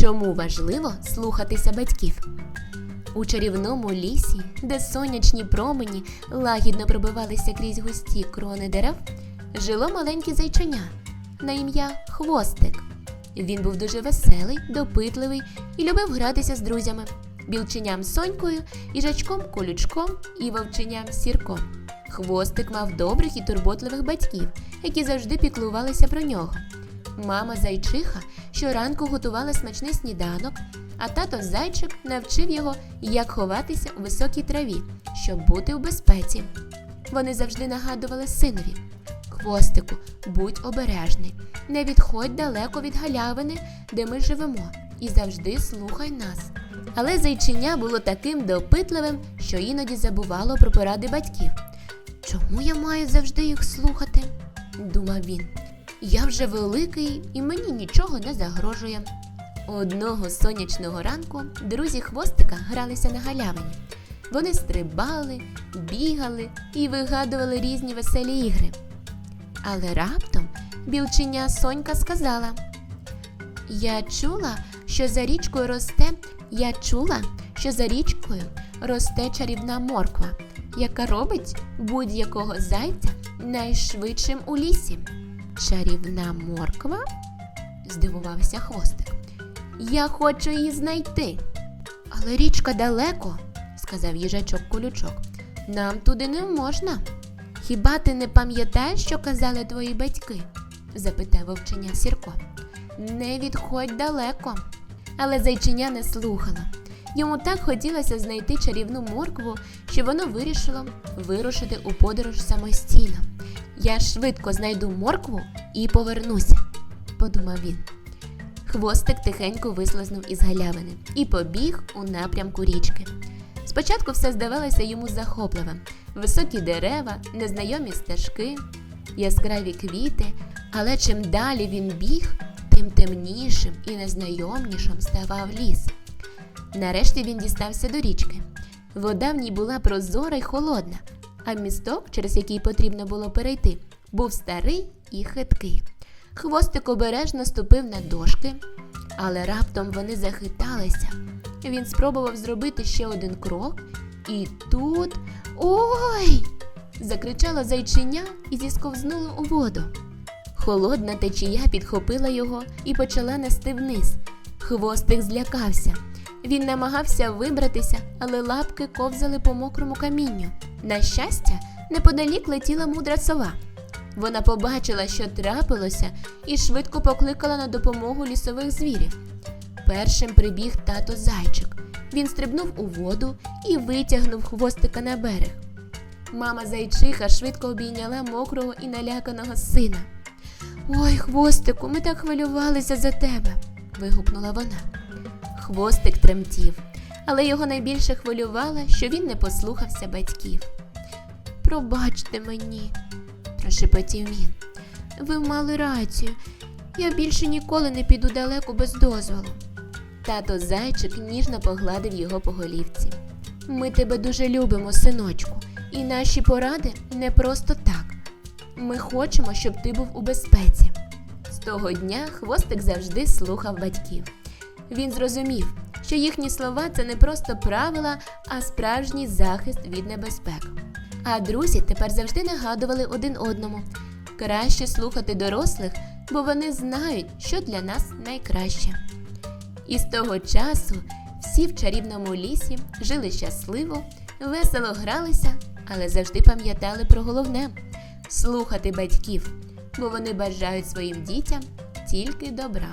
Чому важливо слухатися батьків? У чарівному лісі, де сонячні промені лагідно пробивалися крізь густі крони дерев, жило маленьке зайченя на ім'я Хвостик. Він був дуже веселий, допитливий і любив гратися з друзями білченям Сонькою, їжачком колючком і вовченям сірком. Хвостик мав добрих і турботливих батьків, які завжди піклувалися про нього. Мама зайчиха щоранку готувала смачний сніданок, а тато зайчик навчив його, як ховатися у високій траві, щоб бути у безпеці. Вони завжди нагадували синові: Хвостику, будь обережний, не відходь далеко від галявини, де ми живемо, і завжди слухай нас. Але зайчиня було таким допитливим, що іноді забувало про поради батьків. Чому я маю завжди їх слухати? думав він. Я вже великий і мені нічого не загрожує. Одного сонячного ранку друзі хвостика гралися на галявині. Вони стрибали, бігали і вигадували різні веселі ігри. Але раптом білченя Сонька сказала: Я чула, що за річкою росте, я чула, що за річкою росте чарівна морква, яка робить будь-якого зайця найшвидшим у лісі. Чарівна морква? здивувався хвостик. Я хочу її знайти. Але річка далеко, сказав їжачок колючок. Нам туди не можна. Хіба ти не пам'ятаєш, що казали твої батьки? запитав вовченя Сірко. Не відходь далеко. Але зайчиня не слухало. Йому так хотілося знайти чарівну моркву, що воно вирішило вирушити у подорож самостійно. Я швидко знайду моркву і повернуся, подумав він. Хвостик тихенько вислизнув із галявини і побіг у напрямку річки. Спочатку все здавалося йому захопливим: високі дерева, незнайомі стежки, яскраві квіти, але чим далі він біг, тим темнішим і незнайомнішим ставав ліс. Нарешті він дістався до річки. Вода в ній була прозора й холодна, а місток, через який потрібно було перейти, був старий і хиткий. Хвостик обережно ступив на дошки, але раптом вони захиталися. Він спробував зробити ще один крок, і тут. Ой! закричало зайчиня і зісковзнуло у воду. Холодна течія підхопила його і почала нести вниз. Хвостик злякався. Він намагався вибратися, але лапки ковзали по мокрому камінню. На щастя, неподалік летіла мудра сова. Вона побачила, що трапилося, і швидко покликала на допомогу лісових звірів. Першим прибіг тато зайчик. Він стрибнув у воду і витягнув хвостика на берег. Мама зайчиха швидко обійняла мокрого і наляканого сина. Ой, хвостику, ми так хвилювалися за тебе. вигукнула вона. Хвостик тремтів, але його найбільше хвилювало, що він не послухався батьків. Пробачте мені, прошепотів він. Ви мали рацію. Я більше ніколи не піду далеко без дозволу. Тато зайчик ніжно погладив його по голівці. Ми тебе дуже любимо, синочку, і наші поради не просто так. Ми хочемо, щоб ти був у безпеці. З того дня хвостик завжди слухав батьків. Він зрозумів, що їхні слова це не просто правила, а справжній захист від небезпек. А друзі тепер завжди нагадували один одному краще слухати дорослих, бо вони знають, що для нас найкраще. І з того часу всі в чарівному лісі жили щасливо, весело гралися, але завжди пам'ятали про головне слухати батьків, бо вони бажають своїм дітям тільки добра.